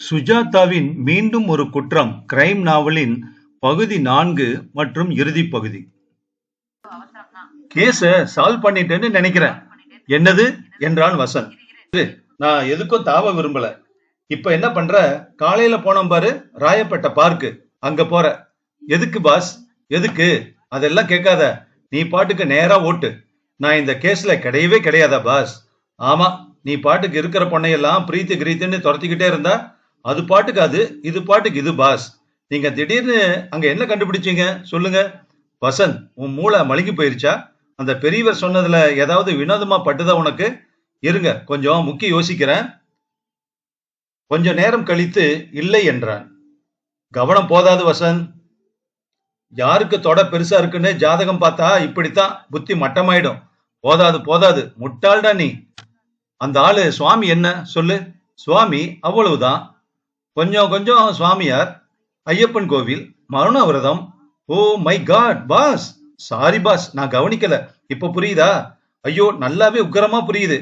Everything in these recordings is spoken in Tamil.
சுஜாதாவின் மீண்டும் ஒரு குற்றம் கிரைம் நாவலின் பகுதி நான்கு மற்றும் இறுதிப் பகுதி. கேஸ சால்வ் பண்ணிட்டேன்னு நினைக்கிறேன். என்னது? என்றான் வசந்த். நான் எதுக்கும் தாவ விரும்பல. இப்ப என்ன பண்ற? காலையில போனோம் பாரு ராயப்பேட்டை பார்க்கு அங்க போற. எதுக்கு பாஸ் எதுக்கு? அதெல்லாம் கேட்காத. நீ பாட்டுக்கு நேரா ஓட்டு. நான் இந்த கேஸ்ல கிடையவே கிடையாதா பாஸ் ஆமா நீ பாட்டுக்கு இருக்கிற பொண்ணையெல்லாம் பிரீத்தி கிரீத்துன்னு துரத்திக்கிட்டே இருந்தா அது பாட்டுக்கு அது இது பாட்டுக்கு இது பாஸ். நீங்க திடீர்னு அங்க என்ன கண்டுபிடிச்சீங்க? சொல்லுங்க. வசந்த் உன் மூளை மழுங்கி போயிருச்சா? அந்த பெரியவர் சொன்னதுல ஏதாவது வினோதமா பட்டுதா உனக்கு? இருங்க கொஞ்சம் முக்கி யோசிக்கிறேன். கொஞ்ச நேரம் கழித்து இல்லை என்றான். கவனம் போதாது வசந்த். யாருக்கு தொட பெருசா இருக்குன்னு ஜாதகம் பார்த்தா இப்படித்தான் புத்தி மட்டமாயிடும். போதாது போதாது முட்டாள்டா நீ. அந்த ஆளு சுவாமி என்ன? சொல்லு. சுவாமி அவ்வளவுதான். கொஞ்சம் கொஞ்சம் சுவாமியார் ஐயப்பன் கோவில் மரண விரதம் ஓ my god boss. Sorry boss. நான் கவனிக்கல. இப்ப புரியுதா? ஐயோ நல்லாவே உக்கரமா புரியுது.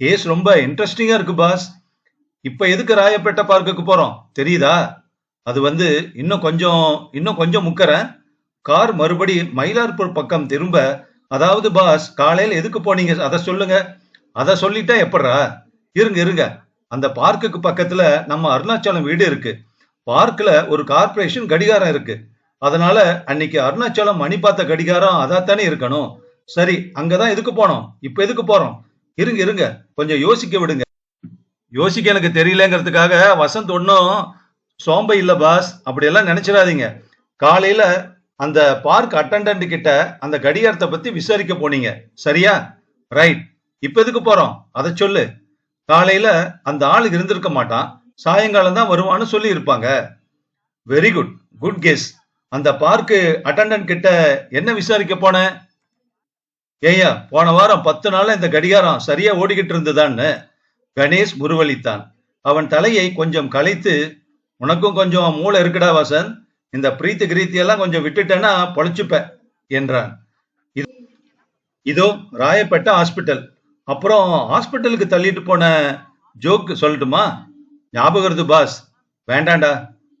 கேஸ் ரொம்ப இன்ட்ரெஸ்டிங்கா இருக்கு பாஸ். இப்ப எதுக்கு ராயப்பேட்டை பார்க்குக்கு போறோம்? தெரியுதா? அது வந்து இன்னும் கொஞ்சம் இன்னும் கொஞ்சம் முக்கறேன் கார் மறுபடி மயிலாப்பூர் பக்கம் திரும்ப அதாவது பாஸ் காலையில எதுக்கு போனீங்க? அதை சொல்லுங்க. அதை சொல்லிட்டா எப்படிரா இருங்க இருங்க. அந்த பார்க்குக்கு பக்கத்துல நம்ம அருணாச்சலம் வீடு இருக்கு. பார்க்ல ஒரு கார்ப்பரேஷன் கடிகாரம் இருக்கு. அதனால அன்னைக்கு அருணாச்சலம் மணி பார்த்த கடிகாரம் அதாத்தானே இருக்கணும். சரி அங்கதான் எதுக்கு போனோம்? இப்ப எதுக்கு போறோம்? இருங்க இருங்க. கொஞ்சம் யோசிக்க விடுங்க. யோசிக்க எனக்கு தெரியலங்கிறதுக்காக வசந்த் ஒன்னும் சோம்பை இல்ல பாஸ் அப்படியெல்லாம் நினைச்சிடாதீங்க. காலையில அந்த பார்க் அட்டண்டன்ட் கிட்ட அந்த கடிகாரத்தை பத்தி விசாரிக்க போனீங்க. சரியா? ரைட் இப்ப எதுக்கு போறோம்? அதை சொல்லு. காலையில அந்த ஆள் இருந்திருக்க மாட்டான். சாயங்காலம் தான் வருவான்னு சொல்லி இருப்பாங்க வெரி குட் குட் கெஸ் அந்த பார்க்கு அட்டண்டன்ட் கிட்ட என்ன விசாரிக்க போன? ஏய்யா போன வாரம் பத்து நாள் இந்த கடிகாரம் சரியா ஓடிக்கிட்டு இருந்ததான்னு கணேஷ் முருவளித்தான் அவன் தலையை கொஞ்சம் கலைத்து உனக்கும் கொஞ்சம் மூளை இருக்குடா வாசன். இந்த பிரீத்தி கிரீத்தி எல்லாம் கொஞ்சம் விட்டுட்டேன்னா பொழைச்சுப்ப என்றான். இது- இதோ ராயப்பேட்டை ஹாஸ்பிட்டல் அப்புறம் ஹாஸ்பிட்டலுக்கு தள்ளிட்டு போன ஜோக்கு சொல்லட்டுமா? ஞாபகம் வருது பாஸ். வேண்டாண்டா.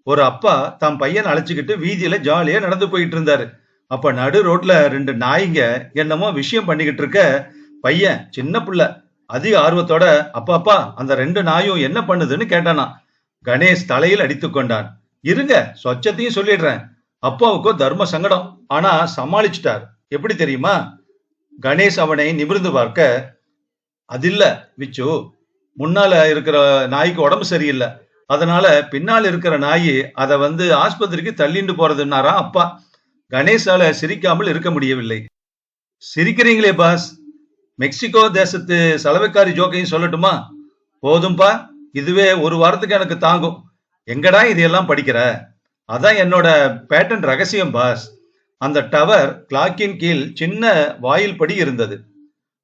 ஒரு அப்பா தம் பையன் அழைச்சிக்கிட்டு வீதியில ஜாலியா நடந்து போயிட்டு இருந்தாரு. அப்ப நடு ரோட்ல ரெண்டு நாய்ங்க என்னமோ விஷயம் பண்ணிக்கிட்டு இருக்க பையன் சின்ன புள்ள. அதிக ஆர்வத்தோட அப்பா அப்பா அந்த ரெண்டு நாயும் என்ன பண்ணுதுன்னு கேட்டானா. கணேஷ் தலையில் அடித்து கொண்டான். இருங்க சொச்சத்தையும் சொல்லிடுறேன். அப்பாவுக்கோ தர்ம சங்கடம். ஆனா சமாளிச்சிட்டார். எப்படி தெரியுமா? கணேஷ் அவனை நிமிர்ந்து பார்க்க அது இல்ல விச்சு முன்னால இருக்கிற நாய்க்கு உடம்பு சரியில்லை. அதனால பின்னால் இருக்கிற நாய் அதை வந்து ஆஸ்பத்திரிக்கு தள்ளிண்டு போறதுன்னாரா அப்பா. கணேஷால சிரிக்காமல் இருக்க முடியவில்லை. சிரிக்கிறீங்களே பாஸ். மெக்சிகோ தேசத்து சலவைக்காரி ஜோக்கையும் சொல்லட்டுமா? போதும்பா இதுவே ஒரு வாரத்துக்கு எனக்கு தாங்கும். எங்கடா இதையெல்லாம் படிக்கிற? அதான் என்னோட பேட்டன் ரகசியம் பாஸ். அந்த டவர் கிளாக்கின் கீழ் சின்ன வாயில் படி இருந்தது.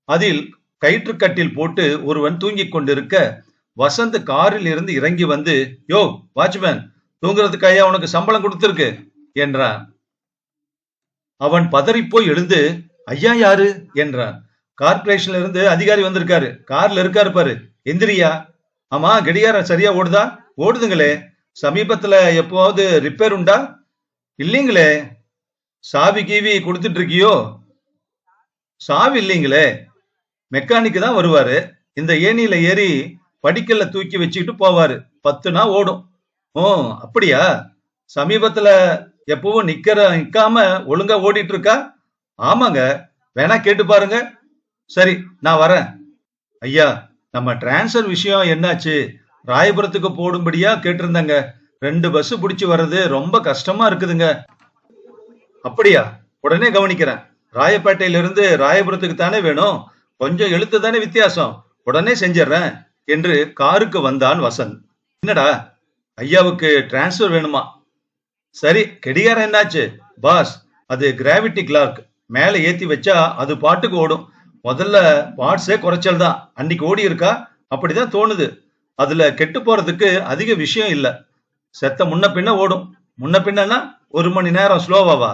அதில் கயிற்றுக்கட்டில் போட்டு ஒருவன் தூங்கிக் கொண்டிருக்க வசந்த் காரில் இருந்து இறங்கி வந்து யோ வாட்ச்மேன் தூங்குறதுக்கு ஐயா உனக்கு சம்பளம் கொடுத்துருக்கு என்றான் அவன் பதறிப்போய் எழுந்து ஐயா யாரு? என்றான் கார்பரேஷன்ல இருந்து அதிகாரி வந்திருக்காரு. கார்ல இருக்காரு பாரு. எந்திரியா. ஆமா கடிகாரம் சரியா ஓடுதா? ஓடுதுங்களே. சமீபத்துல எப்போவாவது ரிப்பேர் உண்டா? இல்லைங்களே. சாவி கீவி கொடுத்துட்டு இருக்கியோ? சாவி இல்லைங்களே. மெக்கானிக்கு தான் வருவாரு. இந்த ஏணியில ஏறி படிக்கல்ல தூக்கி வச்சுக்கிட்டு போவாரு. பத்து நாள் ஓடும். ஓ அப்படியா? சமீபத்துல எப்பவும் நிக்கிற நிக்காம ஒழுங்கா ஓடிட்டு இருக்கா ஆமாங்க. வேணா கேட்டு பாருங்க. சரி நான் வரேன். ஐயா நம்ம டிரான்ஸ்ஃபர் விஷயம் என்னாச்சு? ராயபுரத்துக்கு போடும்படியா கேட்டிருந்தேங்க. ரெண்டு பஸ் பிடிச்சி வர்றது ரொம்ப கஷ்டமா இருக்குதுங்க. அப்படியா? உடனே கவனிக்கிறேன். ராயப்பேட்டையிலிருந்து ராயபுரத்துக்கு தானே வேணும்? கொஞ்சம் எழுத்து தானே வித்தியாசம். உடனே செஞ்சிடுறேன் என்று காருக்கு வந்தான் வசந்த். என்னடா ஐயாவுக்கு டிரான்ஸ்ஃபர் வேணுமா? சரி கெடிகாரம் என்னாச்சு? பாஸ் அது கிராவிட்டி கிளார்க் மேலே ஏத்தி வச்சா அது பாட்டுக்கு ஓடும். முதல்ல பார்ட்ஸே குறைச்சல் தான். அன்னைக்கு ஓடி இருக்கா? அப்படிதான் தோணுது. அதுல கெட்டு போறதுக்கு அதிக விஷயம் இல்ல. செத்த முன்ன பின்ன ஓடும். முன்ன பின்னன்னா ஒரு மணி நேரம் ஸ்லோவாவா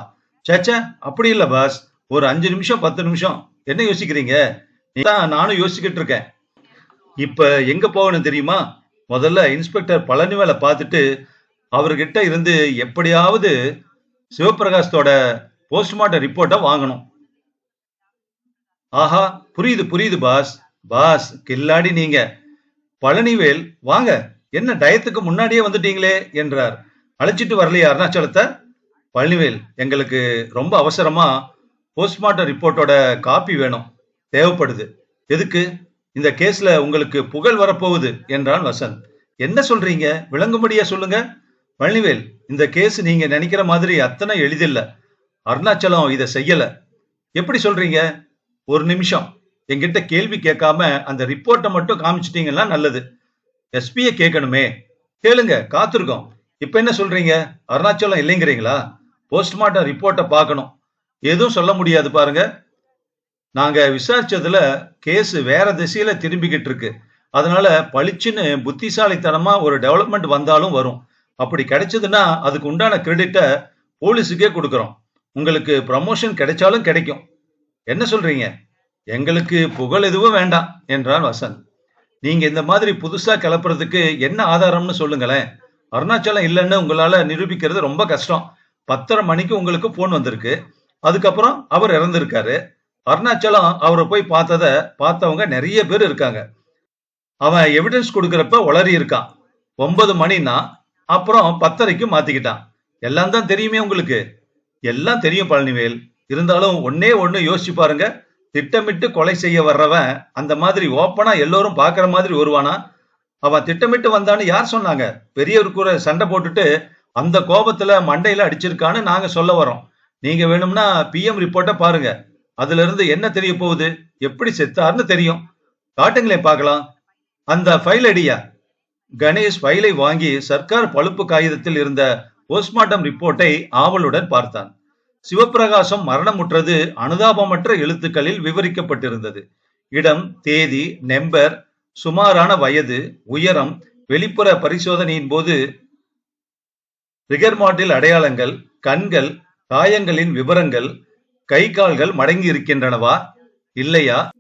சேச்சே அப்படி இல்ல பாஸ் ஒரு அஞ்சு நிமிஷம் பத்து நிமிஷம். என்ன யோசிக்கிறீங்க? தான் நானும் யோசிச்சுக்கிட்டு இருக்கேன். இப்ப எங்க போகணும் தெரியுமா? முதல்ல இன்ஸ்பெக்டர் பழனிவேலை பார்த்துட்டு அவர்கிட்ட இருந்து எப்படியாவது சிவபிரகாசத்தோட போஸ்ட்மார்ட்டம் ரிப்போர்ட்டை வாங்கணும். ஆஹா புரியுது புரியுது பாஸ். பாஸ் கில்லாடி நீங்க. பழனிவேல் வாங்க என்ன டயத்துக்கு முன்னாடியே வந்துட்டீங்களே என்றார். அழைச்சிட்டு வரலையா அருணாச்சலத்தை? பழனிவேல் எங்களுக்கு ரொம்ப அவசரமா போஸ்ட்மார்ட்டம் ரிப்போர்ட்டோட காப்பி வேணும். தேவைப்படுது. எதுக்கு? இந்த கேஸ்ல உங்களுக்கு புகழ் வரப்போகுது என்றான் வசந்த். என்ன சொல்றீங்க? விளங்கும்படியா சொல்லுங்க. பழனிவேல் இந்த கேஸ் நீங்க நினைக்கிற மாதிரி அத்தனை எளிதில்ல. அருணாச்சலம் இதை செய்யல. எப்படி சொல்றீங்க? ஒரு நிமிஷம். எங்கிட்ட கேள்வி கேட்காம அந்த ரிப்போர்ட்டை மட்டும் காமிச்சிட்டீங்கன்னா நல்லது. எஸ்பியை கேட்கணுமே. கேளுங்க காத்திருக்கோம். இப்ப என்ன சொல்றீங்க? அருணாச்சலம் இல்லைங்கிறீங்களா? போஸ்ட்மார்ட்டம் ரிப்போர்ட்டை பார்க்கணும். எதுவும் சொல்ல முடியாது பாருங்க. நாங்க விசாரிச்சதுல கேஸ் வேற திசையில திரும்பிக்கிட்டு இருக்கு. அதனால பளிச்சுன்னு புத்திசாலித்தனமா ஒரு டெவலப்மெண்ட் வந்தாலும் வரும். அப்படி கிடைச்சதுன்னா அதுக்கு உண்டான கிரெடிட்டை போலீஸுக்கே கொடுக்குறோம். உங்களுக்கு ப்ரமோஷன் கிடைச்சாலும் கிடைக்கும். என்ன சொல்றீங்க? எங்களுக்கு புகழ் எதுவும் வேண்டாம் என்றான் வசந்த். நீங்க இந்த மாதிரி புதுசா கிளப்புறதுக்கு என்ன ஆதாரம்னு சொல்லுங்களேன். அருணாச்சலம் இல்லைன்னு உங்களால நிரூபிக்கிறது ரொம்ப கஷ்டம். பத்தரை மணிக்கு உங்களுக்கு போன் வந்திருக்கு. அதுக்கப்புறம் அவர் இறந்திருக்காரு. அருணாச்சலம் அவரை போய் பார்த்தத பார்த்தவங்க நிறைய பேர் இருக்காங்க. அவன் எவிடன்ஸ் கொடுக்கறப்ப உளறி இருக்கான். ஒன்பது மணினா அப்புறம் பத்தரைக்கு மாத்திக்கிட்டான். எல்லாம் தான் தெரியுமே உங்களுக்கு? எல்லாம் தெரியும் பழனிவேல். இருந்தாலும் ஒன்னே ஒன்னு யோசிச்சு பாருங்க. திட்டமிட்டு கொலை செய்ய வர்றவன் அந்த மாதிரி ஓப்பனா எல்லோரும் பாக்குற மாதிரி வருவானா? அவன் திட்டமிட்டு வந்தான்னு யார் சொன்னாங்க? பெரியவர் கூட சண்டை போட்டுட்டு அந்த கோபத்துல மண்டையில அடிச்சிருக்கான்னு நாங்க சொல்ல வரோம் நீங்க வேணும்னா பிஎம் ரிப்போர்ட்டை பாருங்க. அதுல இருந்து என்ன தெரிய போகுது? எப்படி செத்தார்னு தெரியும். காட்டுங்களேன் பார்க்கலாம். அந்த ஃபைல் அடியா? கணேஷ் ஃபைலை வாங்கி சர்க்கார் பழுப்பு காகிதத்தில் இருந்த போஸ்ட்மார்ட்டம் ரிப்போர்ட்டை ஆவலுடன் பார்த்தான். சிவபிரகாசம் மரணமுற்றது அனுதாபமற்ற எழுத்துக்களில் விவரிக்கப்பட்டிருந்தது. இடம் தேதி நெம்பர் சுமாரான வயது உயரம் வெளிப்புற பரிசோதனையின் போது ரிகர்மாட்டில் அடையாளங்கள் கண்கள் காயங்களின் விவரங்கள் கை கால்கள் மடங்கி இருக்கின்றனவா இல்லையா?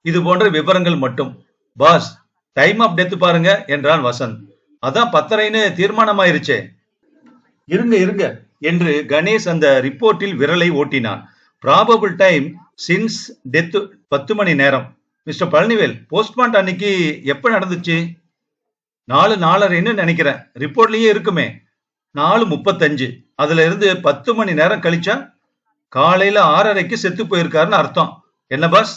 இது போன்ற விவரங்கள் மட்டும். பாஸ் டைம் ஆஃப் டெத் பாருங்க என்றான் வசந்த். அதான் பத்தரைன்னு தீர்மானமாயிருச்சே. இருங்க இருங்க என்று கணேஷ் அந்த ரிப்போர்ட்டில் விரலை ஓட்டினான். ப்ராபபிள் டைம் சின்ஸ் டெத் பத்து மணி நேரம். மிஸ்டர் பழனிவேல் போஸ்ட்மார்ட் அன்னைக்கு எப்ப நடந்துச்சு? நாலு நாலரைன்னு நினைக்கிறேன். ரிப்போர்ட்லயே இருக்குமே. நாலு முப்பத்தஞ்சு. அதுல இருந்து பத்து மணி நேரம் கழிச்சா காலையில ஆறரைக்கு செத்து போயிருக்காருன்னு அர்த்தம். என்ன பாஸ்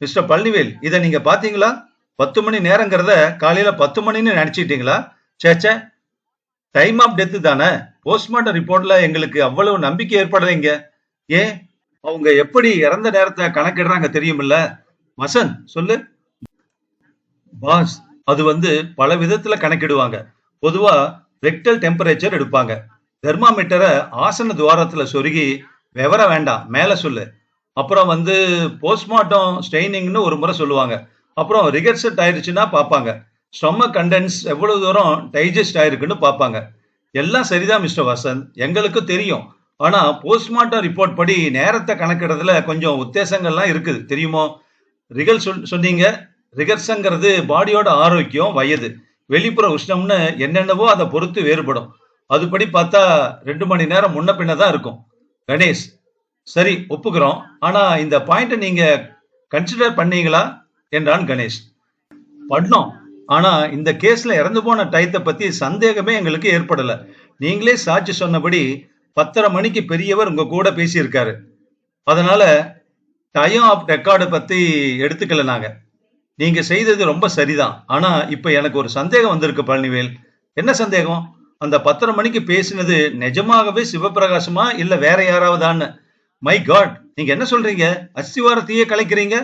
மிஸ்டர் பழனிவேல் இதை நீங்க பாத்தீங்களா பத்து மணி நேரங்கிறத காலையில பத்து மணின்னு நினைச்சிட்டீங்களா? சேச்சே டைம் ஆஃப் டெத்து தானே. போஸ்ட்மார்ட்டம் ரிப்போர்ட்ல எங்களுக்கு அவ்வளவு நம்பிக்கை ஏற்படலைங்க. ஏன் அவங்க எப்படி இறந்த நேரத்தை கணக்கிடுறாங்க தெரியுமில்ல? வசந்த் சொல்லு. பாஸ் அது வந்து பல விதத்துல கணக்கிடுவாங்க. பொதுவா ரெக்டல் டெம்பரேச்சர் எடுப்பாங்க. தெர்மாமீட்டரை ஆசன துவாரத்துல சொருகி விவரம் வேண்டாம் மேலே சொல்லு. அப்புறம் வந்து போஸ்ட்மார்ட்டம் ஸ்ட்ரெயினிங்னு ஒரு முறை சொல்லுவாங்க. அப்புறம் ரிகர்சட் ஆயிடுச்சுன்னா பார்ப்பாங்க. ஸ்டொமக் கண்டென்ஸ் எவ்வளவு தூரம் டைஜஸ்ட் ஆயிருக்குன்னு பார்ப்பாங்க. எல்லாம் சரிதான் மிஸ்டர் வசந்த் எங்களுக்கும் தெரியும். ஆனால் போஸ்ட்மார்ட்டம் ரிப்போர்ட் படி நேரத்தை கணக்கிடுறதுல கொஞ்சம் உத்தேசங்கள்லாம் இருக்குது. தெரியுமோ? ரிகல் சொல் சொன்னீங்க. ரிகர்ஸுங்கிறது பாடியோட ஆரோக்கியம் வயது. வெளிப்புற உஷ்ணம்னு என்னென்னவோ அதை பொறுத்து வேறுபடும். அதுபடி பார்த்தா ரெண்டு மணி நேரம் முன்ன பின்ன தான் இருக்கும். கணேஷ் சரி ஒப்புக்கிறோம். ஆனா இந்த பாயிண்ட்டை நீங்க கன்சிடர் பண்ணீங்களா என்றான் கணேஷ். பண்ணோம். ஆனா இந்த கேஸ்ல இறந்து போன டயத்தை பத்தி சந்தேகமே எங்களுக்கு ஏற்படல. நீங்களே சாட்சி சொன்னபடி பத்தரை மணிக்கு பெரியவர் உங்க கூட பேசியிருக்காரு. அதனால டயம் ஆஃப் ரெக்கார்டை பத்தி எடுத்துக்கல நாங்க. நீங்க செய்தது ரொம்ப சரிதான். ஆனா இப்ப எனக்கு ஒரு சந்தேகம் வந்திருக்கு பழனிவேல். என்ன சந்தேகம்? அந்த பத்தரை மணிக்கு பேசினது நிஜமாகவே சிவபிரகாசமா இல்ல வேற யாராவதான்னு? மை காட் நீங்க என்ன சொல்றீங்க? அஸ்திவாரத்தையே கலைக்கிறீங்க?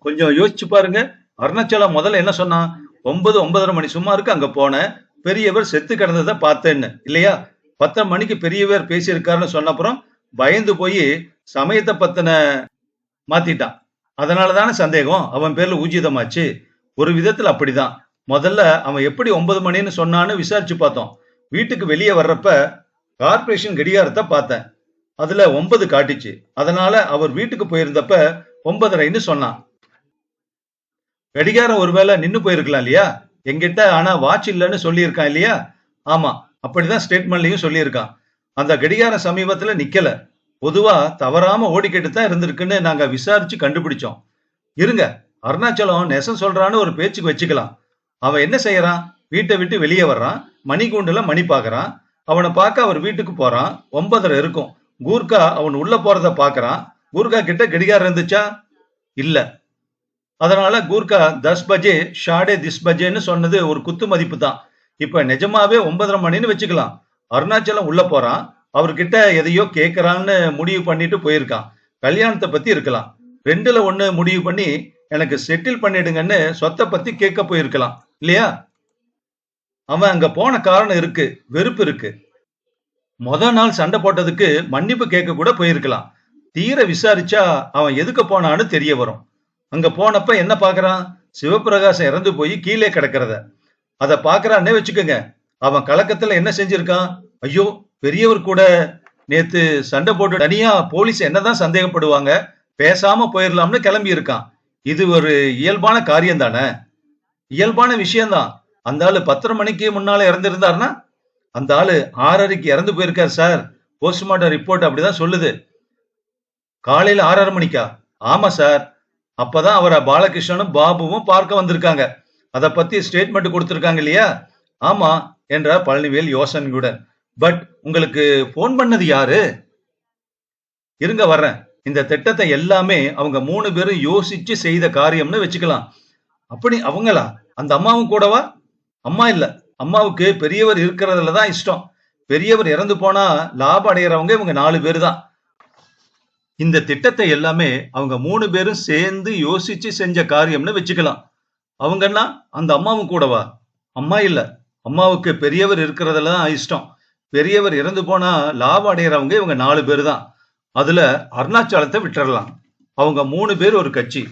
கொஞ்சம் யோசிச்சு பாருங்க. அருணாச்சலம் முதல்ல என்ன சொன்னான் ஒன்பது ஒன்பதரை மணி சுமாருக்கு அங்க போனேன் பெரியவர் செத்து கிடந்ததை பார்த்தேன்னு. இல்லையா? பத்தரை மணிக்கு பெரியவர் பேசியிருக்காருன்னு சொன்னப்புறம் பயந்து போய் சமயத்தை பத்தின மாத்திட்டான். அதனால தானே சந்தேகம்? அவன் பேர்ல ஊஜிதமாச்சு ஒரு விதத்துல அப்படிதான். முதல்ல அவன் எப்படி ஒன்பது மணின்னு சொன்னான்னு விசாரிச்சு பார்த்தோம். வீட்டுக்கு வெளியே வர்றப்ப கார்பரேஷன் கடிகாரத்தை பார்த்தேன். அதுல ஒன்பது காட்டுச்சு. அதனால அவர் வீட்டுக்கு போயிருந்தப்ப ஒன்பதரைன்னு சொன்னான். கடிகாரம் ஒருவேளை நின்னு போயிருக்கலாம் இல்லையா? என்கிட்ட ஆனா வாட்ச் இல்லைன்னு சொல்லியிருக்கான் இல்லையா? ஆமா அப்படிதான் ஸ்டேட்மெண்ட்லயும் சொல்லியிருக்கான். அந்த கடிகாரம் சமீபத்துல நிக்கல. பொதுவா தவறாம ஓடிக்கிட்டு தான் இருந்திருக்குன்னு நாங்க விசாரிச்சு கண்டுபிடிச்சோம். இருங்க அருணாச்சலம் நெசம் சொல்றான்னு ஒரு பேச்சுக்கு வச்சுக்கலாம். அவன் என்ன செய்யறான்? வீட்டை விட்டு வெளியே வர்றான். மணிக்கூண்டுல மணி பாக்குறான் அவனை பார்க்க அவர் வீட்டுக்கு போறான். ஒன்பதரை இருக்கும். கூர்கா அவன் உள்ள போறத பாக்குறான் கூர்கா கிட்ட கடிகாரம் இருந்துச்சா? இல்ல. அதனால கூர்கா தஸ் பஜே ஷாடே திஸ் பஜேன்னு சொன்னது ஒரு குத்து மதிப்பு தான். இப்ப நிஜமாவே ஒன்பதரை மணின்னு வச்சுக்கலாம். அருணாச்சலம் உள்ள போறான். அவர்கிட்ட எதையோ கேட்கறான்னு முடிவு பண்ணிட்டு போயிருக்கான். கல்யாணத்தை பத்தி இருக்கலாம். ரெண்டுல ஒண்ணு முடிவு பண்ணி எனக்கு செட்டில் பண்ணிடுங்கன்னு சொத்தை பத்தி கேட்க போயிருக்கலாம். இல்லையா? அவன் அங்க போன காரணம் இருக்கு வெறுப்பு இருக்கு. மொத நாள் சண்டை போட்டதுக்கு மன்னிப்பு கேட்க கூட போயிருக்கலாம். தீர விசாரிச்சா அவன் எதுக்கு போனான்னு தெரிய வரும். அங்க போனப்ப என்ன பாக்குறான்? சிவபிரகாசம் இறந்து போய் கீழே கிடக்கிறத. அத பாக்குறான்னே வச்சுக்கோங்க. அவன் கலக்கத்துல என்ன செஞ்சிருக்கான்? ஐயோ பெரியவர் கூட நேத்து சண்டை போட்டு தனியா போலீஸ் என்னதான் சந்தேகப்படுவாங்க? பேசாம போயிடலாம்னு கிளம்பி இருக்கான் இது ஒரு இயல்பான காரியம் தானே இயல்பான விஷயம்தான். அந்த ஆளு பத்தரை மணிக்கு முன்னால இறந்திருந்தாருன்னா அந்த ஆளு ஆறரைக்கு இறந்து போயிருக்காரு சார். போஸ்ட்மார்ட்டம் ரிப்போர்ட் அப்படிதான் சொல்லுது. காலையில ஆறரை மணிக்கா? ஆமா சார். அப்பதான் அவரை பாலகிருஷ்ணனும் பாபுவும் பார்க்க வந்திருக்காங்க. அத பத்தி ஸ்டேட்மெண்ட் கொடுத்திருக்காங்க இல்லையா? ஆமா என்றார் பழனிவேல் யோசனையுடன். பட் உங்களுக்கு போன் பண்ணது யாரு? இருங்க வர்றேன். இந்த திட்டத்தை எல்லாமே அவங்க மூணு பேரும் யோசிச்சு செய்த காரியம்னு வச்சுக்கலாம். அப்படி அவங்களா? அந்த அம்மாவும் கூடவா? அம்மா இல்ல. அம்மாவுக்கு பெரியவர் இருக்கிறதுல தான் இஷ்டம். பெரியவர் இறந்து போனா லாபம் அடைகிறவங்க இவங்க நாலு பேர் தான் இந்த திட்டத்தை எல்லாமே அவங்க மூணு பேரும் சேர்ந்து யோசிச்சு செஞ்ச காரியம்னு வச்சுக்கலாம். அவங்கன்னா அந்த அம்மாவும் கூடவா? அம்மா இல்ல. அம்மாவுக்கு பெரியவர் இருக்கிறதுல தான் இஷ்டம். பெரியவர் இறந்து போனா லாபம் அடைகிறவங்க இவங்க நாலு பேர் தான் அதுல அருணாச்சலத்தை விட்டுறலாம். அவங்க மூணு பேர் ஒரு கட்சி.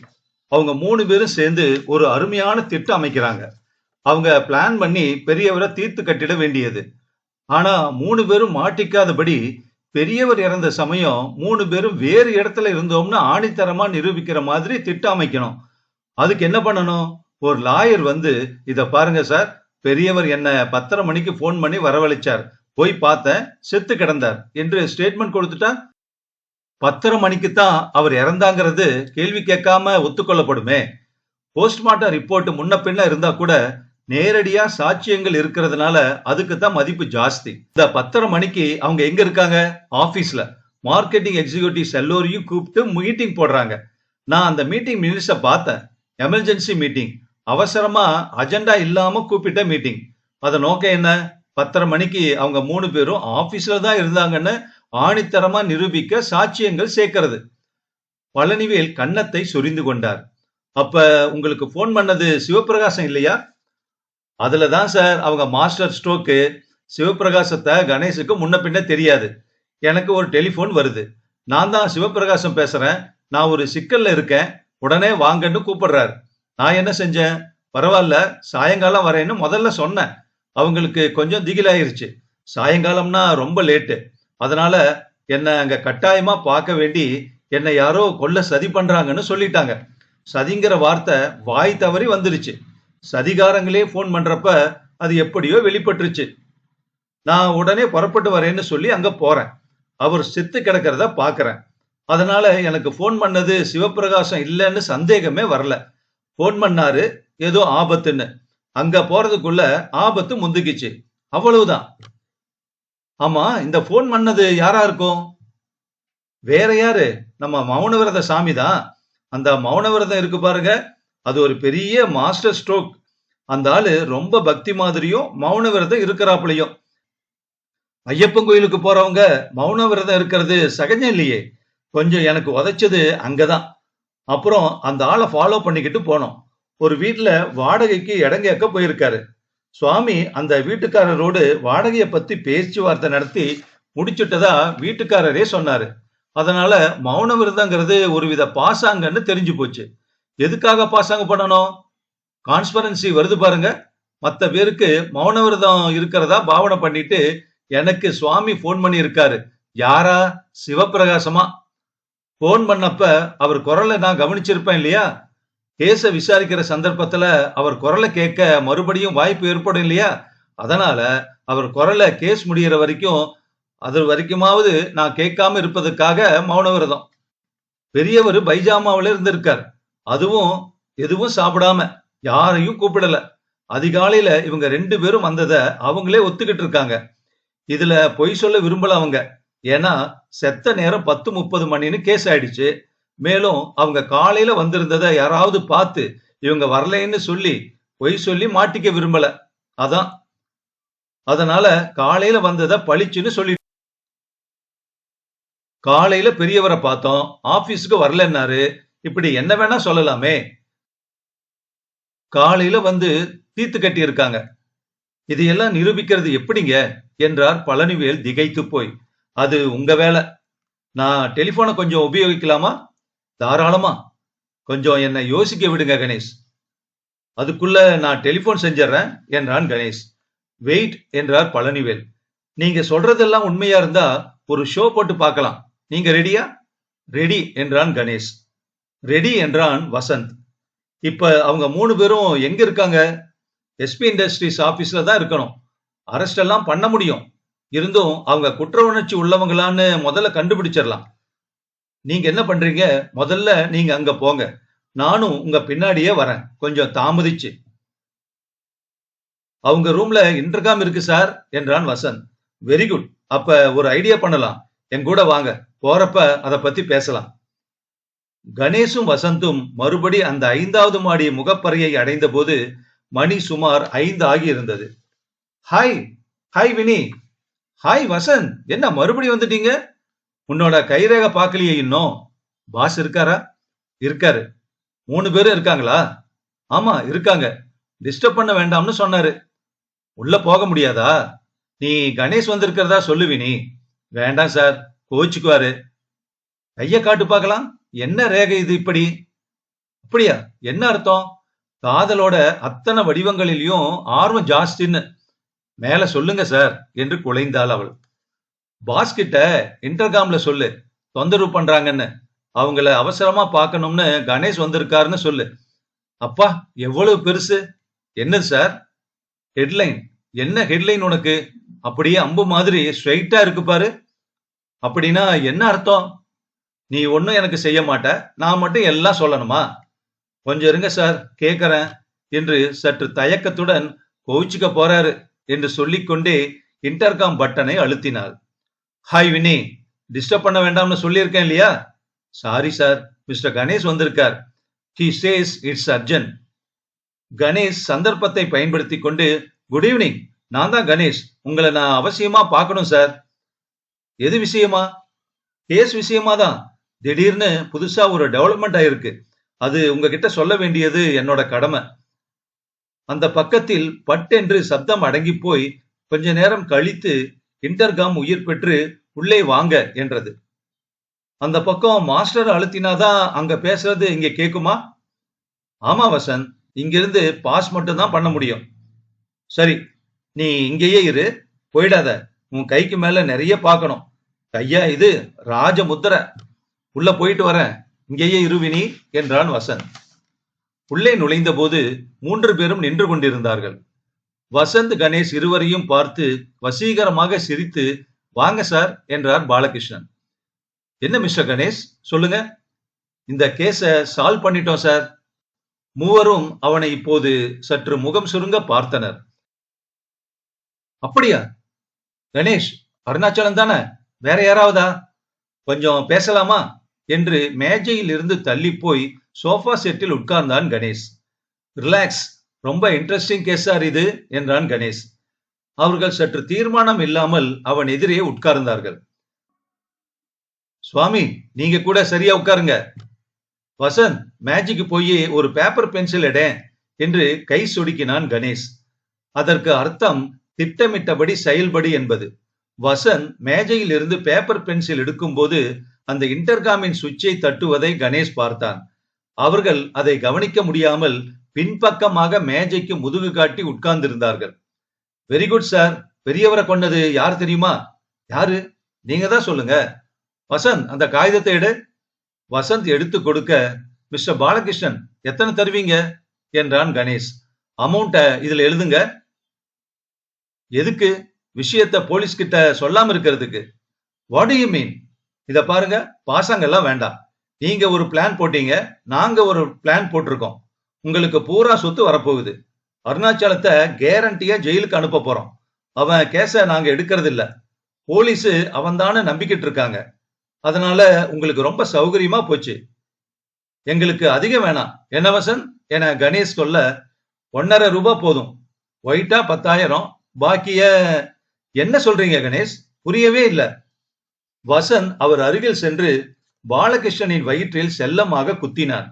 அவங்க மூணு பேரும் சேர்ந்து ஒரு அருமையான திட்டம் அமைக்கிறாங்க. அவங்க பிளான் பண்ணி பெரியவரை தீர்த்து கட்டிட வேண்டியது. ஆனா மூணு பேரும் மாட்டிக்காதபடி பெரியவர் இறந்த சமயம் மூணு பேரும் வேறு இடத்துல இருந்தோம்னு ஆணித்தரமா நிரூபிக்கிற மாதிரி திட்டம் அமைக்கணும். அதுக்கு என்ன பண்ணணும்? ஒரு லாயர் வந்து இத பாருங்க சார் பெரியவர் என்ன பத்தரை மணிக்கு ஃபோன் பண்ணி வரவழைச்சார். போய் பார்த்தேன் செத்து கிடந்தார். என்று ஸ்டேட்மெண்ட் கொடுத்துட்டா பத்தரை மணிக்கு தான் அவர் இறந்தாங்கிறது கேள்வி கேட்காம ஒத்துக்கொள்ளப்படுமே. போஸ்ட்மார்ட்டம் ரிப்போர்ட் முன்ன பின்ன இருந்தா கூட நேரடியா சாட்சியங்கள் இருக்கிறதுனால அதுக்கு தான் மதிப்பு ஜாஸ்தி. இந்த பத்தரை மணிக்கு அவங்க எங்க இருக்காங்க? ஆபீஸ்ல. மார்க்கெட்டிங் எக்ஸிகியூட்டிவ்ஸ் எல்லோரையும் கூப்பிட்டு மீட்டிங் போடுறாங்க. நான் அந்த மீட்டிங் மினிட்ஸை பார்த்தேன். Emergency meeting. அவசரமா அஜெண்டா இல்லாம கூப்பிட்ட மீட்டிங். அதை நோக்கம் என்ன? பத்தரை மணிக்கு அவங்க மூணு பேரும் ஆபீஸ்ல தான் இருந்தாங்கன்னு ஆணித்தரமா நிரூபிக்க சாட்சியங்கள் சேர்க்கிறது. பழனிவேல் கன்னத்தை சொரிந்து கொண்டார். அப்ப உங்களுக்கு ஃபோன் பண்ணது சிவபிரகாசம் இல்லையா? அதுல தான் சார் அவங்க மாஸ்டர் ஸ்ட்ரோக்கு சிவபிரகாசத்தை கணேஷுக்கு முன்ன பின்ன தெரியாது. எனக்கு ஒரு டெலிஃபோன் வருது. நான் தான் சிவபிரகாசம் பேசுறேன். நான் ஒரு சிக்கல்ல இருக்கேன். உடனே வாங்கன்னு கூப்பிடுறாரு. நான் என்ன செஞ்சேன்? பரவாயில்ல சாயங்காலம் வரேன்னு முதல்ல சொன்னேன். அவங்களுக்கு கொஞ்சம் திகிலாயிருச்சு. சாயங்காலம்னா ரொம்ப லேட்டு அதனால என்னை அங்க கட்டாயமா பார்க்க வேண்டி என்னை யாரோ கொல்ல சதி பண்றாங்கன்னு சொல்லிட்டாங்க. சதிங்கிற வார்த்தை வாய் தவறி வந்துருச்சு. சதிகாரங்களே ஃபோன் பண்றப்ப அது எப்படியோ வெளிப்பட்டுருச்சு. நான் உடனே புறப்பட்டு வரேன்னு சொல்லி அங்க போறேன். அவர் செத்து கிடக்கிறத பாக்குறேன். அதனால எனக்கு ஃபோன் பண்ணது சிவபிரகாசம் இல்லைன்னு சந்தேகமே வரல. ஃபோன் பண்ணாரு ஏதோ ஆபத்துன்னு. அங்க போறதுக்குள்ள ஆபத்து முந்துக்கிச்சு. அவ்வளவுதான். ஆமா இந்த ஃபோன் பண்ணது யாரா இருக்கும் வேற யாரு? நம்ம மௌனவிரத சாமி தான் அந்த மௌனவிரதம் இருக்கு பாருங்க. அது ஒரு பெரிய மாஸ்டர் ஸ்ட்ரோக் அந்த ஆளு ரொம்ப பக்தி மாதிரியும் மௌன விரதம் இருக்கிறாப்புலையும். ஐயப்பன் கோயிலுக்கு போறவங்க மௌன விரதம் இருக்கிறது சகஜம் இல்லையே. கொஞ்சம் எனக்கு உதைச்சது அங்கதான். அப்புறம் அந்த ஆளை ஃபாலோ பண்ணிக்கிட்டு போனோம். ஒரு வீட்டுல வாடகைக்கு இடம் கேட்க போயிருக்காரு. சுவாமி அந்த வீட்டுக்காரரோடு வாடகையை பத்தி பேச்சுவார்த்தை நடத்தி முடிச்சுட்டதா வீட்டுக்காரரே சொன்னாரு. அதனால மௌன விரதங்கிறது ஒருவித பாசாங்கன்னு தெரிஞ்சு போச்சு. எதுக்காக பாசாங்க பண்ணணும்? கான்ஸ்பரன்சி வருது பாருங்க. மற்ற பேருக்கு மௌன விரதம் இருக்கிறதா பாவனை பண்ணிட்டு எனக்கு சுவாமி ஃபோன் பண்ணி இருக்காரு யாரா? சிவபிரகாசமா ஃபோன் பண்ணப்ப அவர் குரலை நான் கவனிச்சிருப்பேன் இல்லையா? கேஸ விசாரிக்கிற சந்தர்ப்பத்துல அவர் குரலை கேட்க மறுபடியும் வாய்ப்பு ஏற்படும் இல்லையா? அதனால அவர் குரலை கேஸ் முடியிற வரைக்கும் அது வரைக்குமாவது நான் கேட்காம இருப்பதற்காக மௌன விரதம். பெரியவர் பைஜாமாவில இருந்திருக்கார். அதுவும் எதுவும் சாப்பிடாம யாரையும் கூப்பிடல. அதிகாலையில இவங்க ரெண்டு பேரும் வந்ததை அவங்களே ஒத்துக்கிட்டு இருக்காங்க. இதுல பொய் சொல்ல விரும்பல அவங்க. ஏன்னா செத்த நேரம் பத்து முப்பது மணின்னு கேஸ் ஆயிடுச்சு. மேலும் அவங்க காலையில வந்திருந்ததை யாராவது பார்த்து இவங்க வரலைன்னு சொல்லி பொய் சொல்லி மாட்டிக்க விரும்பல. அதான். அதனால காலையில வந்ததை பளிச்சுன்னு சொல்லி காலையில பெரியவரை பார்த்தோம் ஆபீஸுக்கு வரலன்னாரு. இப்படி என்ன வேணா சொல்லலாமே. காலையில வந்து தீத்து கட்டி இருக்காங்க இதையெல்லாம் நிரூபிக்கிறது எப்படிங்க? என்றார் பழனிவேல் திகைத்து போய். அது உங்க வேலை. நான் டெலிபோனை கொஞ்சம் உபயோகிக்கலாமா? தாராளமா கொஞ்சம் என்னை யோசிக்க விடுங்க கணேஷ். அதுக்குள்ள நான் டெலிபோன் செஞ்சிடறேன் என்றான் கணேஷ். வெயிட் என்றார் பழனிவேல். நீங்க சொல்றதெல்லாம் உண்மையா இருந்தா ஒரு ஷோ போட்டு பார்க்கலாம். நீங்க ரெடியா ரெடி என்றான் கணேஷ். ரெடி என்றான் வசந்த். இப்ப அவங்க மூணு பேரும் எங்க இருக்காங்க? எஸ்பி இண்டஸ்ட்ரீஸ் ஆபீஸ்ல தான் இருக்கணும். அரெஸ்ட் எல்லாம் பண்ண முடியும். இருந்தும் அவங்க குற்ற உணர்ச்சி உள்ளவங்களான்னு முதல்ல கண்டுபிடிச்சிடலாம். நீங்க என்ன பண்றீங்க? முதல்ல நீங்க அங்க போங்க. நானும் உங்க பின்னாடியே வரேன். கொஞ்சம் தாமதிச்சு. அவங்க ரூம்ல இன்டர்காம் இருக்கு சார் என்றான் வசந்த். வெரி குட் அப்ப ஒரு ஐடியா பண்ணலாம். என் கூட வாங்க. போறப்ப அதை பத்தி பேசலாம். கணேசும் வசந்தும் மறுபடி அந்த ஐந்தாவது மாடி முகப்பறையை அடைந்த போது மணி சுமார் ஐந்து ஆகி இருந்தது. Hi hi Vini hi Vasanth. என்ன மறுபடி வந்துட்டீங்க? உன்னோட கைரேக பார்க்கலையே இன்னும்? பாஸ் இருக்காரா? இருக்காரு. மூணு பேரும் இருக்காங்களா? ஆமா இருக்காங்க. டிஸ்டர்ப் பண்ண வேண்டாம்னு சொன்னாரு. உள்ள போக முடியாதா? நீ கணேஷ் வந்திருக்கிறதா சொல்லுவினி வேண்டாம் சார் கோச்சுக்குவாரு கைய காட்டு பார்க்கலாம். என்ன ரேகை இது இப்படி? அப்படியா? என்ன அர்த்தம்? காதலோட அத்தனை வடிவங்களிலையும் ஆர்வம் ஜாஸ்தின்னு. மேல சொல்லுங்க சார் என்று குலைந்தாள் அவள். பாஸ் கிட்ட இன்டர்காம்ல சொல்லு. தொந்தரவு பண்றாங்கன்னு. அவங்கள அவசரமா பார்க்கணும்னு கணேஷ் வந்திருக்காருன்னு சொல்லு. அப்பா எவ்வளவு பெருசு? என்னது சார்? ஹெட்லைன். என்ன ஹெட்லைன் உனக்கு? அப்படியே அம்பு மாதிரி ஸ்ட்ரைட்டா இருக்கு பாரு. அப்படின்னா என்ன அர்த்தம்? நீ ஒன்னும் எனக்கு செய்ய மாட்ட. நான் மட்டும் எல்லாம் சொல்லணுமா? கொஞ்சம் இருங்க சார் கேக்குறேன் என்று சற்று தயக்கத்துடன் கோவிச்சுக்க போறாரு என்று சொல்லிக்கொண்டே இன்டர்காம் பட்டனை அழுத்தினாள். ஹாய் வினி டிஸ்டர்ப் பண்ண வேண்டாம்னு சொல்லியிருக்கேன் இல்லையா? சாரி சார் மிஸ்டர் கணேஷ் வந்திருக்கார். He says it's urgent Ganesh சந்தர்ப்பத்தை பயன்படுத்தி கொண்டு குட் ஈவினிங் நான் தான் கணேஷ். உங்களை நான் அவசியமா பார்க்கணும் சார் எது விஷயமா? கேஸ் விஷயமா தான். திடீர்னு புதுசா ஒரு டெவலப்மெண்ட் ஆயிருக்கு. அது உங்ககிட்ட சொல்ல வேண்டியது என்னோட கடமை. அந்த பக்கத்தில் பட்டென்று சப்தம் அடங்கி போய் கொஞ்ச நேரம் கழித்து இன்டர்காம் உயிர் பெற்று உள்ளே வாங்க என்றது. அந்த பக்கம் மாஸ்டர் அழுத்தினாதான் அங்க பேசுறது இங்க கேக்குமா? ஆமா வசந்த் இங்கிருந்து பாஸ் மட்டும் தான் பண்ண முடியும். சரி நீ இங்கேயே இரு போயிடாத. உன் கைக்கு மேல நிறைய பார்க்கணும் கையா இது? ராஜ முத்திரை. உள்ள போயிட்டு வரேன். இங்கேயே இருவினி என்றான் வசந்த் உள்ளே நுழைந்த போது மூன்று பேரும் நின்று கொண்டிருந்தார்கள். வசந்த் கணேஷ் இருவரையும் பார்த்து வசீகரமாக சிரித்து வாங்க சார் என்றார் பாலகிருஷ்ணன். என்ன மிஸ்டர் கணேஷ் சொல்லுங்க. இந்த கேஸை சால்வ் பண்ணிட்டோம் சார். மூவரும் அவனை இப்போது சற்று முகம் சுருங்க பார்த்தனர். அப்படியா? கணேஷ் அருணாச்சலம் தானே? வேற யாராவதா? கொஞ்சம் பேசலாமா? என்று மேஜையில் இருந்து தள்ளி போய் சோஃபா செட்டில் உட்கார்ந்தான் கணேஷ். ரிலாக்ஸ் ரொம்ப இன்ட்ரெஸ்டிங் கேஸ் சார் இது என்றான் கணேஷ். அவர்கள் சற்று தீர்மானம் இல்லாமல் அவன் எதிரே உட்கார்ந்தார்கள். சுவாமி நீங்க கூட சரியா உட்காருங்க. வசந்த் மேஜிக்கு போய் ஒரு பேப்பர் பென்சில் எட என்று கை சொடுக்கினான் கணேஷ். அதற்கு அர்த்தம் திட்டமிட்டபடி செயல்படி என்பது. வசந்த் மேஜையில் இருந்து பேப்பர் பென்சில் எடுக்கும்போது அந்த இன்டர்காமின் சுவிட்சை தட்டுவதை கணேஷ் பார்த்தான். அவர்கள் அதை கவனிக்க முடியாமல் பின்பக்கமாக மேஜைக்கு முதுகு காட்டி உட்கார்ந்திருந்தார்கள். வெரி குட் சார் பெரியவரை கொண்டது யார் தெரியுமா? யாரு? நீங்க தான் சொல்லுங்க. வசந்த் அந்த காகிதத்தை எடு. வசந்த் எடுத்து கொடுக்க மிஸ்டர் பாலகிருஷ்ணன் எத்தனை தருவீங்க? என்றான் கணேஷ். அமௌண்ட்ட இதுல எழுதுங்க. எதுக்கு? விஷயத்த போலீஸ் கிட்ட சொல்லாம இருக்கிறதுக்கு. வாட் யூ மீன் இத பாருங்க பாசங்கெல்லாம் வேண்டாம். நீங்க ஒரு பிளான் போட்டீங்க நாங்க ஒரு பிளான் போட்டிருக்கோம். உங்களுக்கு பூரா சொத்து வரப்போகுது. அருணாச்சலத்தை கேரண்டியா ஜெயிலுக்கு அனுப்ப போறோம். அவன் கேஸ நாங்க எடுக்கிறது இல்ல போலீஸு அவன் தானே நம்பிக்கிட்டு இருக்காங்க. அதனால உங்களுக்கு ரொம்ப சௌகரியமா போச்சு. எங்களுக்கு அதிகம் வேணாம். என்ன வசன்? என கணேஷ் சொல்ல ஒன்னரை ரூபாய் போதும். ஒயிட்டா பத்தாயிரம். பாக்கிய என்ன சொல்றீங்க கணேஷ்? புரியவே இல்லை. வசந்த் அவர் அருகில் சென்று பாலகிருஷ்ணனின் வயிற்றில் செல்லமாக குத்தினார்.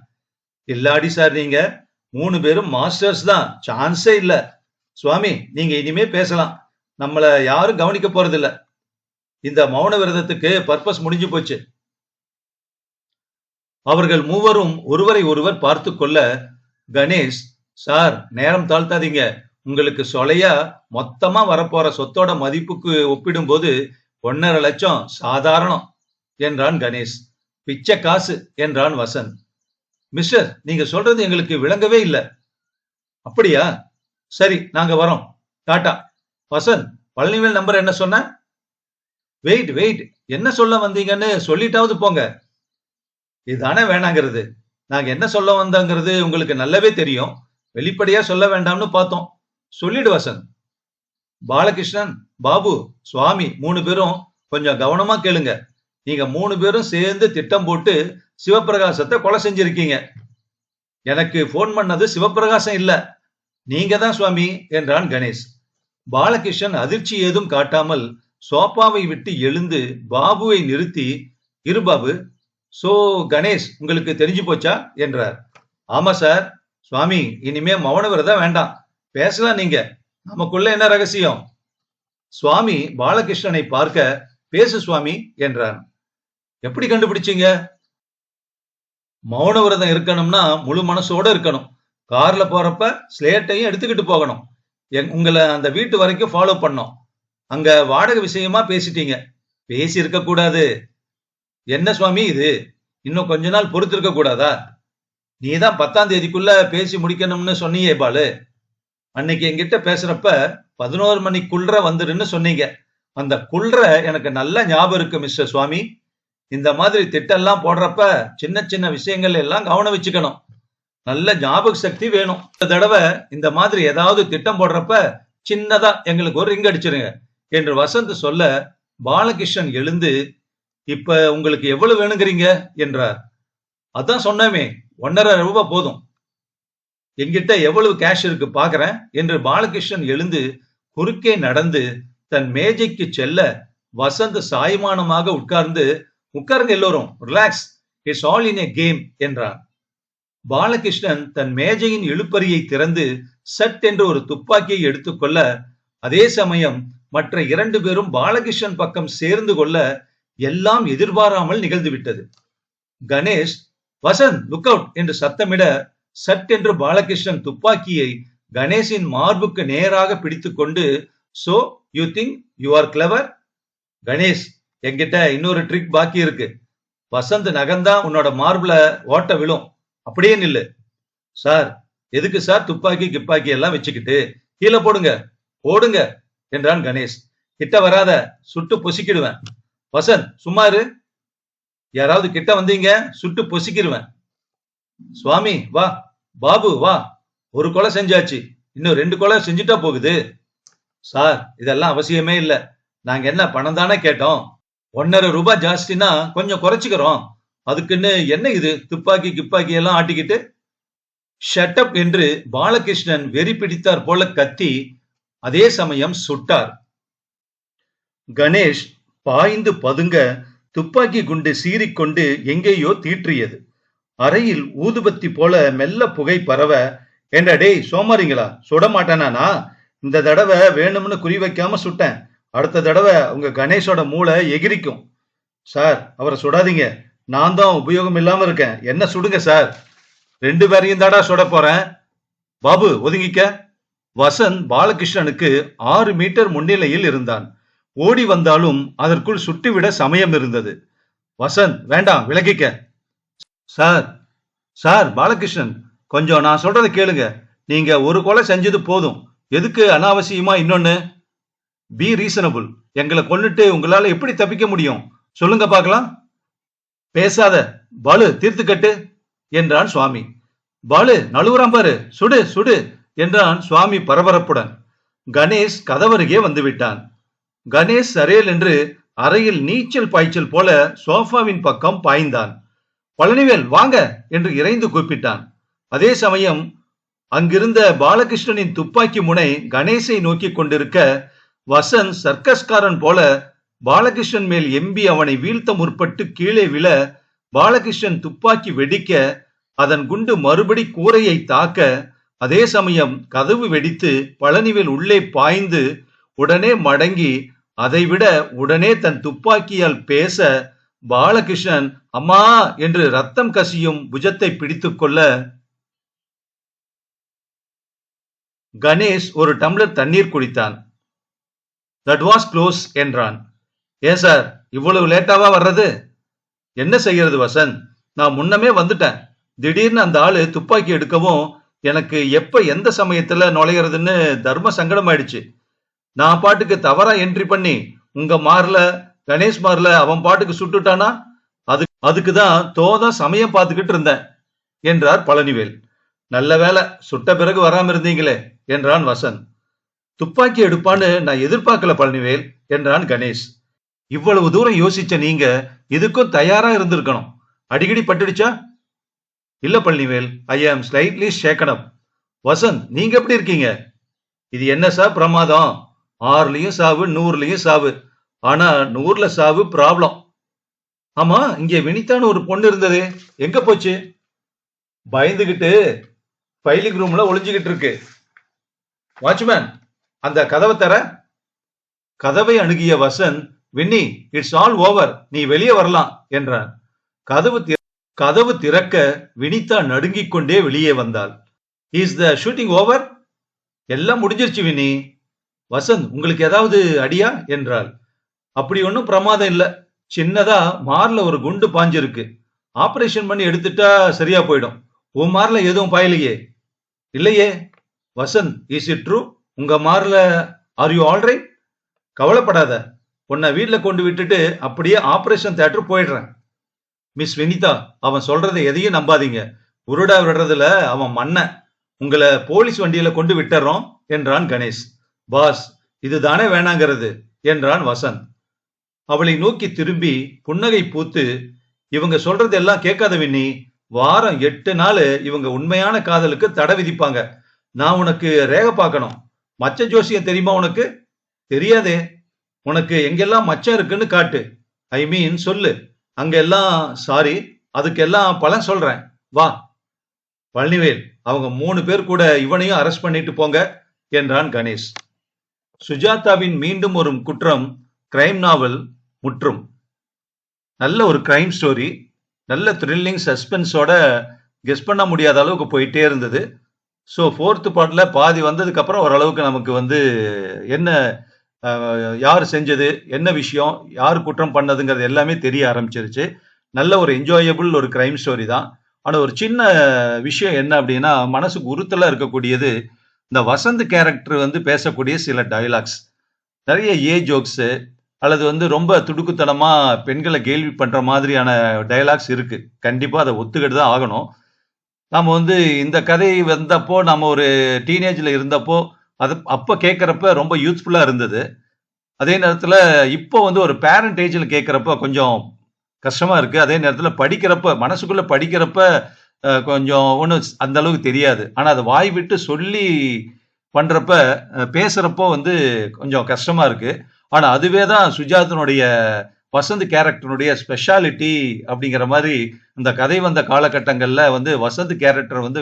இல்லாடி சார் நீங்க. மூணு பேரும் மாஸ்டர்ஸ் தான். சான்ஸே இல்ல. சுவாமி நீங்க இனிமே பேசலாம். நம்மள யாரும் கவனிக்க போறதில்ல. இந்த மௌன விரதத்துக்கு பர்பஸ் முடிஞ்சு போச்சு. அவர்கள் மூவரும் ஒருவரை ஒருவர் பார்த்து கொள்ள கணேஷ் சார் நேரம் தாழ்த்தாதீங்க. உங்களுக்கு சொலையா மொத்தமா வரப்போற சொத்தோட மதிப்புக்கு ஒப்பிடும்போது ஒன்னரை லட்சம் சாதாரணம் என்றான் கணேஷ். பிச்சை காசு என்றான் வசந்த். மிஸ்டர் நீங்க சொல்றது எங்களுக்கு விளங்கவே இல்லை. அப்படியா? சரி நாங்க வரோம். டாட்டா வசந்த் பழனிவேல் நம்பர் என்ன சொன்ன? Wait wait. என்ன சொல்ல வந்தீங்கன்னு சொல்லிட்டாவது போங்க. இதுதானே வேணாங்கிறது. நாங்க என்ன சொல்ல வந்தோங்கிறது உங்களுக்கு நல்லாவே தெரியும். வெளிப்படையா சொல்ல வேண்டாம்னு பார்த்தோம். சொல்லிடு வசந்த். பாலகிருஷ்ணன் பாபு சுவாமி மூணு பேரும் கொஞ்சம் கவனமா கேளுங்க. நீங்க மூணு பேரும் சேர்ந்து திட்டம் போட்டு சிவபிரகாசத்தை கொலை செஞ்சிருக்கீங்க. எனக்கு போன் பண்ணது சிவபிரகாசம் இல்ல. நீங்க தான் சுவாமி என்றான் கணேஷ். பாலகிருஷ்ணன் அதிர்ச்சி ஏதும் காட்டாமல் சோபாவை விட்டு எழுந்து பாபுவை நிறுத்தி இரு பாபு சோ கணேஷ் உங்களுக்கு தெரிஞ்சு போச்சா? என்றார். ஆமா சார் சுவாமி இனிமே மௌன விரதம் வேண்டாம். பேசலாம் நீங்க. நமக்குள்ள என்ன ரகசியம்? சுவாமி பாலகிருஷ்ணனை பார்க்க பேசு சுவாமி என்றான். எப்படி கண்டுபிடிச்சீங்க? மௌன விரதம் இருக்கணும்னா முழு மனசோட இருக்கணும். கார்ல போறப்ப ஸ்லேட்டையும் எடுத்துக்கிட்டு போகணும். எங்- உங்களை அந்த வீட்டு வரைக்கும் ஃபாலோ பண்ணோம். அங்க வாடகை விஷயமா பேசிட்டீங்க. பேசி இருக்க கூடாது. என்ன சுவாமி இது? இன்னும் கொஞ்ச நாள் பொறுத்து இருக்க கூடாதா? நீதான் பத்தாம் தேதிக்குள்ள பேசி முடிக்கணும்னு சொன்னீங்க பாலு. அன்னைக்கு என்கிட்ட பேசுறப்ப பதினோரு மணிக்குள்ள வந்துடுன்னு சொன்னீங்க. அந்த குள்ற எனக்கு நல்ல ஞாபகம் இருக்கு மிஸ்டர் சுவாமி. இந்த மாதிரி திட்டம்லாம் போடுறப்ப சின்ன சின்ன விஷயங்கள் எல்லாம் கவனம் வச்சுக்கணும். நல்ல ஞாபக சக்தி வேணும். இந்த தடவை இந்த மாதிரி ஏதாவது திட்டம் போடுறப்ப சின்னதா எங்களுக்கு ஒரு ரிங் அடிச்சிருங்க என்று வசந்த் சொல்ல பாலகிருஷ்ணன் எழுந்து இப்ப உங்களுக்கு எவ்வளவு வேணுங்கிறீங்க? என்றார். அதான் சொன்னமே ஒன்னரை ரூபாய் போதும். என்கிட்ட எவ்வளவு கேஷ் இருக்கு பாக்குறேன் என்று பாலகிருஷ்ணன் எழுந்து குறுக்கே நடந்து தன் மேஜைக்கு செல்ல வசந்த் சாய்மானமாக உட்கார்ந்து உட்காருங்க எல்லோரும் relax it's all in a game என்றார் பாலகிருஷ்ணன் தன் மேஜையின் இழுப்பறியை திறந்து சட் என்று ஒரு துப்பாக்கியை எடுத்துக்கொள்ள அதே சமயம் மற்ற இரண்டு பேரும் பாலகிருஷ்ணன் பக்கம் சேர்ந்து கொள்ள எல்லாம் எதிர்பாராமல் நிகழ்ந்துவிட்டது கணேஷ் வசந்த் லுக் அவுட் என்று சத்தமிட சட் என்று பாலகிருஷ்ணன் துப்பாக்கியை கணேஷின் மார்புக்கு நேராக பிடித்துக்கொண்டு so you think you are clever Ganesh என்கிட்ட இன்னொரு ட்ரிக் பாக்கி இருக்கு. வசந்த் நகந்தான் உன்னோட மார்பிள ஓட்ட விழும். அப்படியே நில்லு. சார் எதுக்கு சார் துப்பாக்கி கிப்பாக்கி எல்லாம் வச்சுக்கிட்டு? கீழே போடுங்க. போடுங்க என்றான் கணேஷ். கிட்ட வராத சுட்டு பொசிக்கிடுவேன். வசந்த் சும்மாரு யாராவது கிட்ட வந்தீங்க சுட்டு பொசிக்கிடுவேன். சுவாமி வா. பாபு வா. ஒரு கொலை செஞ்சாச்சு. இன்னும் ரெண்டு கொலை செஞ்சுட்டா போகுது. சார் இதெல்லாம் அவசியமே இல்லை. நாங்க என்ன பணம் தானே கேட்டோம். ஒன்னரை ரூபாய் ஜாஸ்தினா கொஞ்சம் குறைச்சிக்கிறோம். அதுக்குன்னு என்ன இது? துப்பாக்கி கிப்பாக்கி எல்லாம் ஆட்டிக்கிட்டு ஷட்டப் என்று பாலகிருஷ்ணன் வெறி பிடித்தார் போல கத்தி அதே சமயம் சுட்டார். கணேஷ் பாய்ந்து பதுங்க துப்பாக்கி குண்டு சீறிக்கொண்டு எங்கேயோ தீற்றியது. அறையில் ஊதுபத்தி போல மெல்ல புகை பரவ ஏண்டா டேய் சோமாரிங்களா? சுட மாட்டேனானா இந்த தடவை வேணும்னு குறி வைக்காம சுட்டேன். அடுத்த தடவை உங்க கணேஷோட மூளை எகிரிக்கும். சார் அவரை சுடாதீங்க. நான் தான் உபயோகம் இல்லாம இருக்கேன். என்ன சுடுங்க சார். ரெண்டு பேரையும் தாடா சுட போறேன். பாபு ஒதுங்கிக்க. வசந்த் பாலகிருஷ்ணனுக்கு ஆறு மீட்டர் முன்னிலையில் இருந்தான். ஓடி வந்தாலும் அதற்குள் சுட்டுவிட சமயம் இருந்தது. வசந்த் வேண்டாம் விலகிக்க. சார் சார் பாலகிருஷ்ணன் கொஞ்சம் நான் சொல்றதை கேளுங்க. நீங்க ஒரு கொலை செஞ்சது போதும். எதுக்கு அனாவசியமா இன்னொன்னு? பி ரீசனபிள் எங்களை கொன்னுட்டு உங்களால எப்படி தப்பிக்க முடியும்? சொல்லுங்க பார்க்கலாம். பேசாத. பாலு தீர்த்து கட்டு என்றான் சுவாமி. பாலு நழுவுறான் பாரு. சுடு சுடு என்றான் சுவாமி பரபரப்புடன். கணேஷ் கதவருகே வந்து விட்டான் கணேஷ் சரேல் என்று அறையில் நீச்சல் பாய்ச்சல் போல சோஃபாவின் பக்கம் பாய்ந்தான். பழனிவேல் வாங்க என்று இறைந்து கூப்பிட்டான். அதே சமயம் அங்கிருந்த பாலகிருஷ்ணனின் துப்பாக்கி முனை கணேசை நோக்கி கொண்டிருக்க வசந்த் சர்க்கஸ்காரன் போல பாலகிருஷ்ணன் மேல் எம்பி அவனை வீழ்த்த முற்பட்டு கீழே விழ பாலகிருஷ்ணன் துப்பாக்கி வெடிக்க அதன் குண்டு மறுபடி கூரையை தாக்க அதே சமயம் கதவு வெடித்து பழனிவேல் உள்ளே பாய்ந்து உடனே மடங்கி அதைவிட உடனே தன் துப்பாக்கியால் பேச பாலகிருஷ்ணன் அம்மா என்று ரத்தம் கசியும் புஜத்தை பிடித்துக்கொள்ள கணேஷ் ஒரு டம்ளர் தண்ணீர் குடித்தான். தட் வாஸ் க்ளோஸ் என்றான். ஏன் சார் இவ்வளவு லேட்டாவா வர்றது? என்ன செய்யறது வசந்த்? நான் முன்னமே வந்துட்டேன். திடீர்னு அந்த ஆளு துப்பாக்கி எடுக்கவும் எனக்கு எப்ப எந்த சமயத்துல நுழையிறதுன்னு தர்ம சங்கடம் ஆயிடுச்சு. நான் பாட்டுக்கு தவறா என்ட்ரி பண்ணி உங்க மார்ல கணேஷ் மார்ல அவன் பாட்டுக்கு சுட்டுட்டானா? அது அதுக்கு தான் தோதா சமயம் பார்த்துக்கிட்டு இருந்தேன் என்றார் பழனிவேல். நல்ல வேலை சுட்ட பிறகு வராம இருந்தீங்களே என்றான் வசந்த். துப்பாக்கி எடுப்பான்னு நான் எதிர்பார்க்கல பழனிவேல் என்றான் கணேஷ். இவ்வளவு தூரம் யோசிச்ச நீங்க இதுக்கும் தயாரா இருந்திருக்கணும். அடிக்கடி பட்டுடுச்சா? இல்ல பழனிவேல் ஐ ஆம் ஸ்லைட்லி ஷேக்கனப் வசந்த் நீங்க எப்படி இருக்கீங்க? இது என்ன சார் பிரமாதம்? ஆறுலயும் சாவு நூறுலயும் சாவு. ஆனா நூறுல சாவு ப்ராப்ளம் ஆமா இங்க வினிதான்னு ஒரு பொண்ணு இருந்தது. எங்க போச்சு? பயந்துகிட்டு ஃபைலிங் ரூம்ல ஒளிஞ்சுகிட்டு இருக்கு. வாட்ச்மேன் அந்த கதவை தர. கதவை அணுகிய Vasanth Vinni it's all over நீ வெளியே வரலாம் என்றார் கதவு திற- கதவு திறக்க வினிதா நடுங்கிக் கொண்டே வெளியே வந்தாள். இஸ் த ஷூட்டிங் ஓவர் எல்லாம் முடிஞ்சிருச்சு வினி வசந்த் உங்களுக்கு ஏதாவது அடியா? என்றாள். அப்படி ஒன்றும் பிரமாதம் இல்ல. சின்னதா மார்ல ஒரு குண்டு பாஞ்சிருக்கு. ஆபரேஷன் பண்ணி எடுத்துட்டா சரியா போயிடும். உன் மார்ல எதுவும் பாயலையே. இல்லையே. வசந்த் இஸ் இட் ட்ரூ உங்க மார்ல ஆர் யூ ஆல்ரைட் கவலைப்படாத. உன்னை வீட்டில் கொண்டு விட்டுட்டு அப்படியே ஆபரேஷன் தேட்டர் போயிடுறேன். மிஸ் வினிதா அவன் சொல்றதை எதையும் நம்பாதீங்க. உருடா விடுறதுல அவன் மண்ண உங்களை போலீஸ் வண்டியில கொண்டு விட்டுறோம் என்றான் கணேஷ். பாஸ் இதுதானே வேணாங்கிறது என்றான் வசந்த். அவளை நோக்கி திரும்பி புன்னகை பூத்து இவங்க சொல்றது எல்லாம் கேட்காத விண்ணி வாரம் எட்டு நாள் இவங்க உண்மையான காதலுக்கு தடை விதிப்பாங்க. நான் உனக்கு ரேக பார்க்கணும். மச்ச ஜோசியம் தெரியுமா உனக்கு? தெரியாதே. உனக்கு எங்கெல்லாம் மச்சம் இருக்குன்னு காட்டு. ஐ மீன் சொல்லு. அங்க எல்லாம் சாரி அதுக்கெல்லாம் பலன் சொல்றேன். வா. பழனிவேல் அவங்க மூணு பேர் கூட இவனையும் அரெஸ்ட் பண்ணிட்டு போங்க என்றான் கணேஷ். சுஜாதாவின் மீண்டும் ஒரு குற்றம் கிரைம் நாவல் முற்றும். நல்ல ஒரு கிரைம் ஸ்டோரி நல்ல த்ரில்லிங் சஸ்பென்ஸோட கெஸ் பண்ண முடியாத அளவுக்கு போயிட்டே இருந்தது. ஸோ ஃபோர்த்து பாட்டில் பாதி வந்ததுக்கப்புறம் ஓரளவுக்கு நமக்கு வந்து என்ன யார் செஞ்சது என்ன விஷயம் யார் குற்றம் பண்ணதுங்கிறது எல்லாமே தெரிய ஆரம்பிச்சிருச்சு. நல்ல ஒரு என்ஜாயபிள் ஒரு கிரைம் ஸ்டோரி தான். ஆனால் ஒரு சின்ன விஷயம் என்ன அப்படின்னா மனசுக்கு உறுத்தலாக இருக்கக்கூடியது இந்த வசந்த் கேரக்டர் வந்து பேசக்கூடிய சில டயலாக்ஸ் நிறைய ஏ ஜோக்ஸு அல்லது வந்து ரொம்ப துடுக்குத்தனமாக பெண்களை கேள்வி பண்ணுற மாதிரியான டயலாக்ஸ் இருக்குது கண்டிப்பாக அதை ஒத்துக்கிட்டு தான் ஆகணும். நாம் வந்து இந்த கதை வந்தப்போ நம்ம ஒரு டீனேஜில் இருந்தப்போ அது அப்போ கேட்குறப்ப ரொம்ப யூஸ்ஃபுல்லாக இருந்தது. அதே நேரத்தில் இப்போ வந்து ஒரு பேரண்ட் ஏஜில் கேட்குறப்ப கொஞ்சம் கஷ்டமாக இருக்குது அதே நேரத்தில் படிக்கிறப்ப மனசுக்குள்ளே படிக்கிறப்ப கொஞ்சம் ஒன்றும் அந்த அளவுக்கு தெரியாது. ஆனால் அதை வாய் விட்டு சொல்லி பண்ணுறப்ப பேசுகிறப்போ வந்து கொஞ்சம் கஷ்டமாக இருக்குது ஆனால் அதுவே தான் சுஜாதனுடைய வசந்த் கேரக்டருடைய ஸ்பெஷாலிட்டி அப்படிங்கிற மாதிரி இந்த கதை வந்த காலகட்டங்களில் வந்து வசந்த் கேரக்டர் வந்து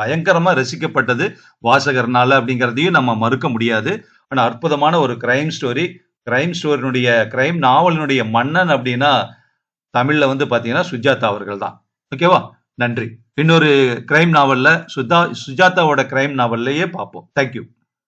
பயங்கரமாக ரசிக்கப்பட்டது வாசகர்னால அப்படிங்கிறதையும் நம்ம மறுக்க முடியாது. ஆனால் அற்புதமான ஒரு கிரைம் ஸ்டோரி கிரைம் ஸ்டோரினுடைய கிரைம் நாவலினுடைய மன்னன் அப்படின்னா தமிழில் வந்து பார்த்தீங்கன்னா சுஜாதா அவர்கள் தான். ஓகேவா நன்றி. இன்னொரு கிரைம் நாவலில் சுதா சுஜாதாவோட கிரைம் நாவல்லையே பார்ப்போம். தேங்க்யூ